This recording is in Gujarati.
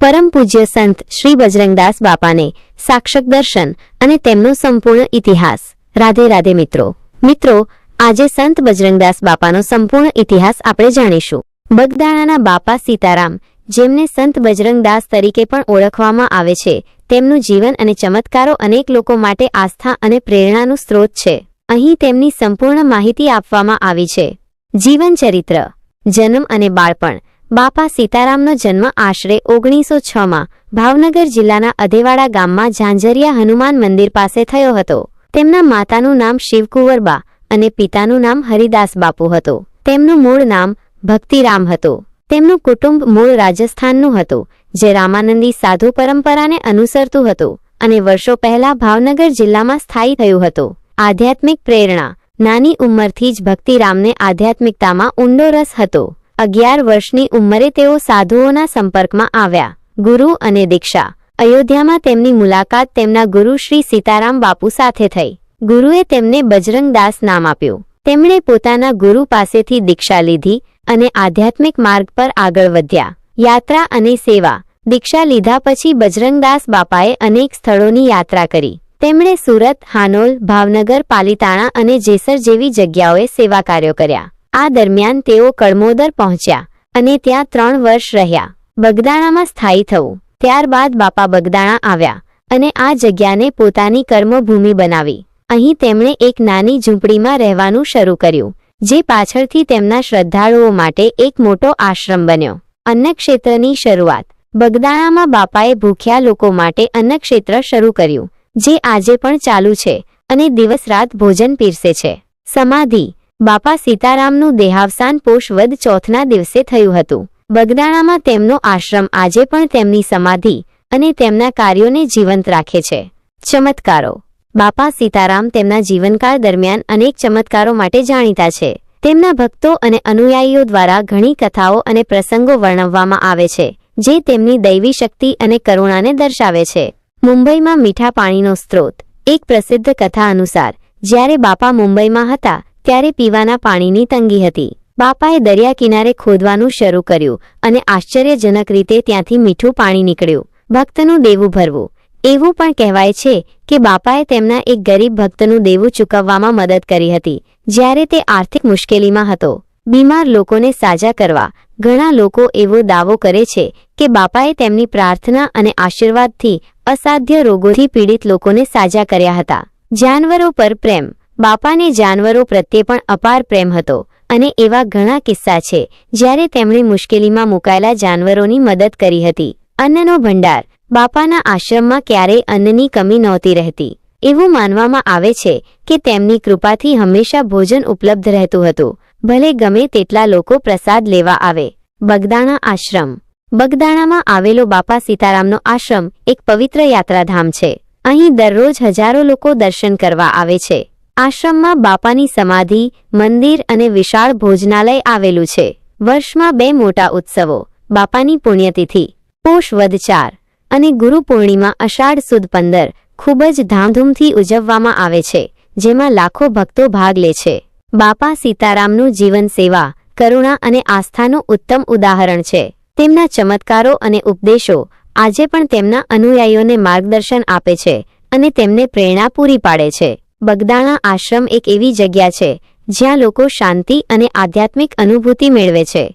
પરમ પૂજ્ય સંત શ્રી બજરંગદાસ બાપાને સાક્ષક દર્શન અને તેમનો સંપૂર્ણ ઇતિહાસ. રાધે રાધે મિત્રો. મિત્રો, આજે સંત બજરંગદાસ બાપાનો સંપૂર્ણ ઇતિહાસ આપણે જાણીશું. બગદાણાના બાપા સીતારામ, જેમને સંત બજરંગદાસ તરીકે પણ ઓળખવામાં આવે છે, તેમનું જીવન અને ચમત્કારો અનેક લોકો માટે આસ્થા અને પ્રેરણાનું સ્ત્રોત છે. અહીં તેમની સંપૂર્ણ માહિતી આપવામાં આવી છે. જીવન ચરિત્ર, જન્મ અને બાળપણ બાપા સીતારામનો જન્મ આશરે ઓગણીસો છમાં ભાવનગર જિલ્લાના અધેવાડા ગામમાં ઝાંઝરિયા હનુમાન મંદિર પાસે થયો હતો. તેમના માતાનું નામ શિવકુંવરબા અને પિતાનું નામ હરિદાસ બાપુ હતું. તેમનું મૂળ નામ ભક્તિરામ હતું. તેમનું કુટુંબ મૂળ રાજસ્થાનનું હતું, જે રામાનંદી સાધુ પરંપરાને અનુસરતું હતું અને વર્ષો પહેલા ભાવનગર જિલ્લામાં સ્થાયી થયું હતું. આધ્યાત્મિક પ્રેરણા, નાની ઉંમરથી જ ભક્તિરામને આધ્યાત્મિકતામાં ઊંડો રસ હતો. અગિયાર વર્ષની ઉંમરે તેઓ સાધુઓના સંપર્કમાં આવ્યા, ગુરુ અને દીક્ષા. અયોધ્યામાં તેમની મુલાકાત તેમના ગુરુ શ્રી સીતારામ બાપુ સાથે થઈ. ગુરુએ તેમને બજરંગદાસ નામ આપ્યું. તેમણે પોતાના ગુરુ પાસેથી દીક્ષા લીધી અને આધ્યાત્મિક માર્ગ પર આગળ વધ્યા. યાત્રા અને સેવા. દીક્ષા લીધા પછી બજરંગદાસ બાપાએ અનેક સ્થળોની યાત્રા કરી. તેમણે સુરત, હાનોલ, ભાવનગર, પાલિતાણા અને જેસર જેવી જગ્યાઓએ સેવા કાર્યો કર્યા. આ દરમિયાન તેઓ કળમોદર પહોંચ્યા અને ત્યાં ત્રણ વર્ષ રહ્યા. બગદાણામાં સ્થાયી થવું. ત્યારબાદ બાપા બગદાણા આવ્યા અને આ જગ્યાને પોતાની કર્મભૂમિ બનાવી. અહીં તેમણે એક નાની ઝૂંપડીમાં રહેવાનું શરૂ કર્યું, જે પાછળથી તેમના શ્રદ્ધાળુઓ માટે એક મોટો આશ્રમ બન્યો. અન્નક્ષેત્રની શરૂઆત. બગદાણામાં બાપાએ ભૂખ્યા લોકો માટે અન્નક્ષેત્ર શરૂ કર્યું, જે આજે પણ ચાલુ છે અને દિવસ રાત ભોજન પીરસે છે. સમાધિ. બાપા સીતારામનું દેહાવસાન પોષવદ ચોથના દિવસે થયું હતું. બગદાણામાં તેમનો આશ્રમ આજે પણ તેમની સમાધિ અને તેમના કાર્યોને જીવંત રાખે છે. ચમત્કારો. બાપા સીતારામ તેમના જીવનકાળ દરમિયાન અનેક ચમત્કારો માટે જાણીતા છે. તેમના ભક્તો અને અનુયાયીઓ દ્વારા ઘણી કથાઓ અને પ્રસંગો વર્ણવવામાં આવે છે, જે તેમની દૈવી શક્તિ અને કરુણાને દર્શાવે છે. મુંબઈમાં મીઠા પાણીનો સ્ત્રોત, એક પ્રસિદ્ધ કથા અનુસાર, જ્યારે બાપા મુંબઈમાં હતા ત્યારે પીવાના પાણીની તંગી હતી. બાપાએ દરિયા કિનારે ખોદવાનું શરૂ કર્યું અને આશ્ચર્યજનક રીતે ત્યાંથી મીઠું પાણી નીકળ્યું. ભક્તનું દેવું ભરવું. એવું પણ કહેવાય છે કે બાપાએ તેમના એક ગરીબ ભક્તનું દેવું ચૂકવવામાં મદદ કરી હતી, જ્યારે તે આર્થિક મુશ્કેલીમાં હતો. બીમાર લોકોને સાજા કરવા. ઘણા લોકો એવો દાવો કરે છે કે બાપાએ તેમની પ્રાર્થના અને આશીર્વાદથી અસાધ્ય રોગોથી પીડિત લોકોને સાજા કર્યા હતા. જાનવરો પર પ્રેમ. બાપાને જાનવરો પ્રત્યે પણ અપાર પ્રેમ હતો અને એવા ઘણા કિસ્સા છે જ્યારે તેમણે મુશ્કેલીમાં મુકાયેલા જાનવરોની મદદ કરી હતી. અન્નનો ભંડાર. બાપાના આશ્રમમાં ક્યારેય અન્નની કમી નહોતી રહેતી. એવું માનવામાં આવે છે કે તેમની કૃપાથી હંમેશા ભોજન ઉપલબ્ધ રહેતું હતું. ભલે ગમે તેટલા લોકો પ્રસાદ લેવા આવે. બગદાણા આશ્રમ. બગદાણામાં આવેલો બાપા સીતારામનો આશ્રમ એક પવિત્ર યાત્રાધામ છે. અહીં દરરોજ હજારો લોકો દર્શન કરવા આવે છે. આશ્રમમાં બાપાની સમાધિ, મંદિર અને વિશાળ ભોજનાલય આવેલું છે. વર્ષમાં બે મોટા ઉત્સવો, બાપાની પુણ્યતિથિ, પોષ વદ ચાર અને ગુરુ પૂર્ણિમા અષાઢ સુદ પંદર ખૂબ જ ધામધૂમથી ઉજવવામાં આવે છે, જેમાં લાખો ભક્તો ભાગ લે છે. બાપા સીતારામનું જીવન સેવા, કરુણા અને આસ્થાનું ઉત્તમ ઉદાહરણ છે. તેમના ચમત્કારો અને ઉપદેશો આજે પણ તેમના અનુયાયીઓને માર્ગદર્શન આપે છે અને તેમને પ્રેરણા પૂરી પાડે છે. બગદાણા આશ્રમ એક એવી જગ્યા છે જ્યાં લોકો શાંતિ અને આધ્યાત્મિક અનુભૂતિ મેળવે છે.